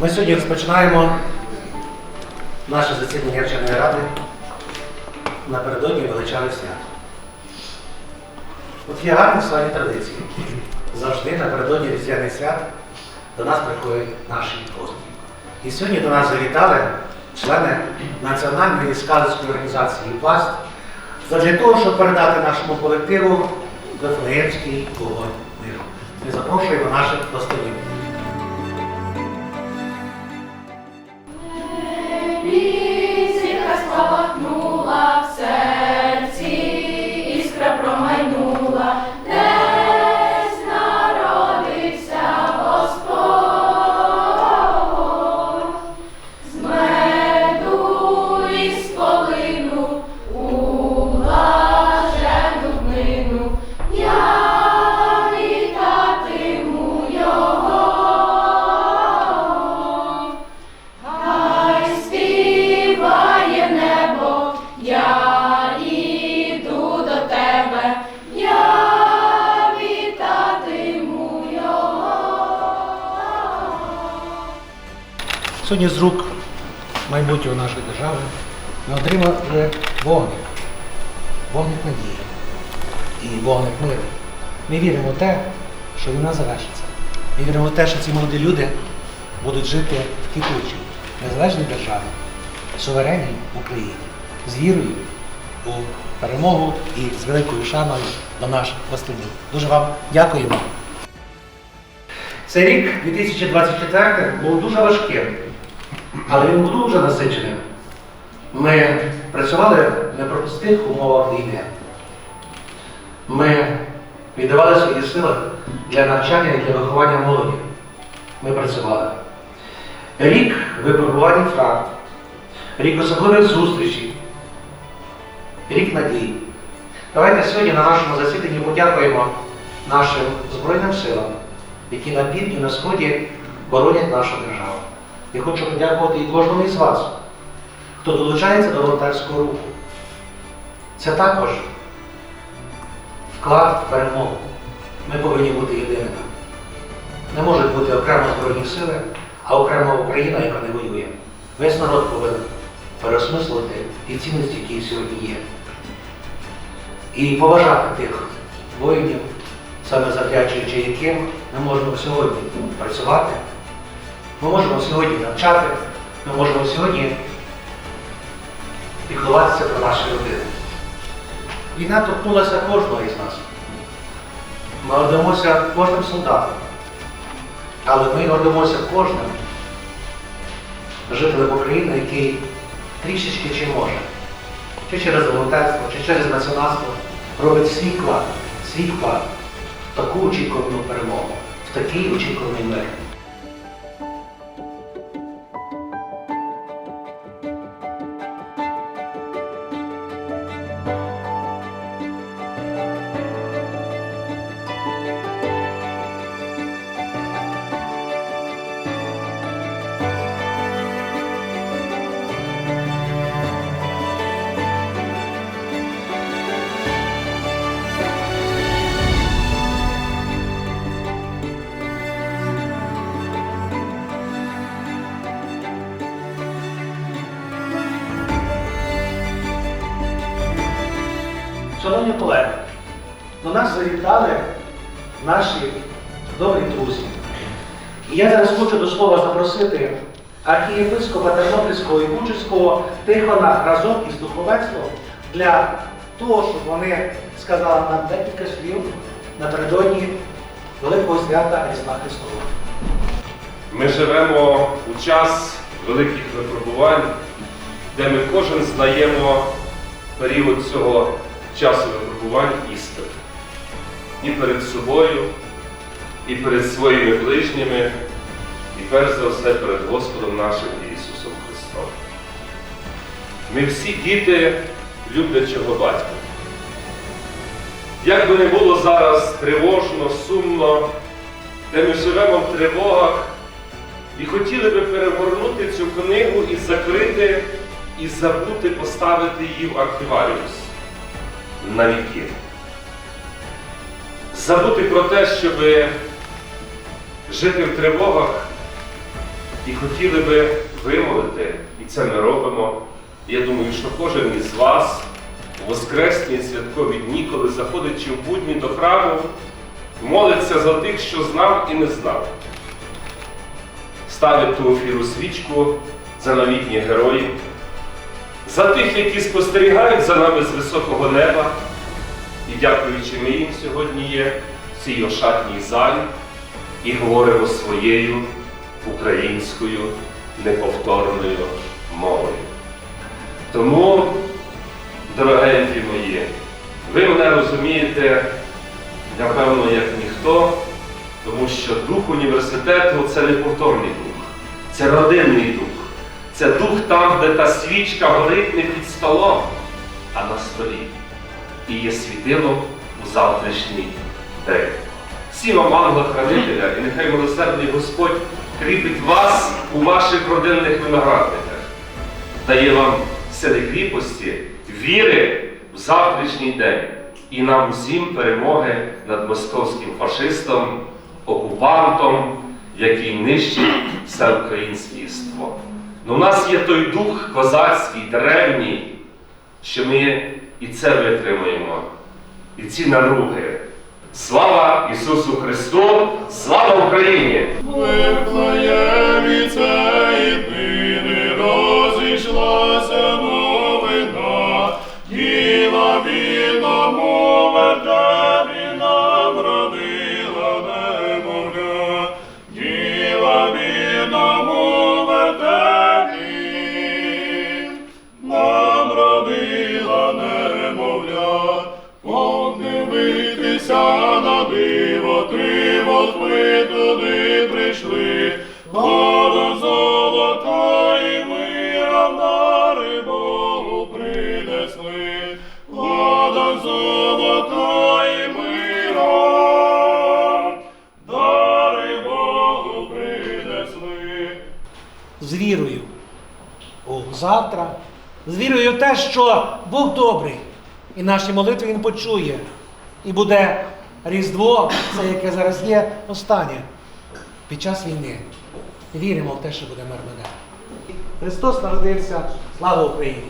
Ми сьогодні розпочинаємо наше засідання Вченої ради напередодні величавих свят. От є гарні славні традиції. Завжди напередодні різдвяних свят до нас приходять наші гості. І сьогодні до нас завітали члени Національної скалицької організації «Пласт» для того, щоб передати нашому колективу Вифлеємський вогонь миру. Ми запрошуємо наших гостей. Зірка спалахнула Сьогодні з рук майбутнього нашої держави ми отримали вогник. Вогник надії і вогник миру. Ми віримо в те, що війна завершиться. Ми віримо в те, що ці молоді люди будуть жити в квітучій, незалежній державі, суверенній Україні, з вірою у перемогу і з великою шаною до наших посланів. Дуже вам дякуємо. Цей рік 2024 був дуже важким, але він був дуже насиченим. Ми працювали в непростих умовах війни. Ми віддавали свої сили для навчання і для виховання молоді. Ми працювали. Рік випробувань втрат, рік особливих зустрічей, рік надій. Давайте сьогодні на нашому засіданні подякуємо нашим Збройним силам, які на півдні на сході боронять нашу державу. Я хочу подякувати і кожному із вас, хто долучається до волонтерського руху. Це також вклад в перемогу. Ми повинні бути єдиними. Не можуть бути окремо Збройні сили, а окрема Україна, яка не воює. Весь народ повинен переосмислити ті цінності, які сьогодні є. І поважати тих воїнів, саме завдячуючи яким ми можемо сьогодні працювати, ми можемо сьогодні навчати, ми можемо сьогодні піклуватися про наші родини. Війна торкнулася кожного із нас. Ми гордимося кожним солдатом, але ми гордимося кожним жителем України, який трішечки чи може, чи через волонтерство, чи через національство робить свій вклад, свій вклад в таку очікувану перемогу, в такий очікуваний мир. Шановні колеги, до нас завітали наші добрі друзі. І я зараз хочу до слова запросити архієпископа Тернопільського і Бучицького Тихона разом із духовенством для того, щоб вони сказали нам декілька слів напередодні Великого свята Різдва Христова. Ми живемо у час великих випробувань, де ми кожен знаємо період цього часу випробувань істини. І перед собою, і перед своїми ближніми, і перш за все перед Господом нашим Ісусом Христом. Ми всі діти люблячого батька. Як би не було зараз тривожно, сумно, де ми живемо в тривогах, і хотіли би перегорнути цю книгу і закрити, і забути поставити її в архіваріус на віки. Забути про те, щоб жити в тривогах, І хотіли би вимолити, і це ми робимо. Я думаю, що кожен із вас у воскресні святкові дні, коли заходить чи в будні до храму, молиться за тих, що знав і не знав. Ставить ту ефіру свічку за новітніх героїв, за тих, які спостерігають за нами з високого неба. І дякуючи ми їм сьогодні є в цій ошатній залі і говоримо своєю українською неповторною мовою. Тому, дорогенькі мої, ви мене розумієте, напевно, як ніхто, тому що дух університету це не повторний дух, це родинний дух. Це дух там, де та свічка горить не під столом, а на столі. І є світило у завтрашній день. Всім вам ангела-хранителя, і нехай милосердний Господь кріпить вас у ваших родинних виноградниках, дає вам сили кріпості, віри в завтрашній день і нам всім перемоги над московським фашистом, окупантом, який нищить все українське єство. Ну, у нас є той дух козацький, древній, що ми і це витримуємо, і ці наруги. Слава Ісусу Христу! Слава Україні! Вифлеємі цей подивитися на диво, три волхви туди прийшли, Года золота і мира дари Богу принесли, Года золота і мира, дари Богу принесли. з вірою. У завтра, з вірою в те, що Бог добрий, і наші молитви Він почує. І буде Різдво, це яке зараз є, останнє під час війни. Віримо в те, що буде мирно мене. Христос народився. Слава Україні!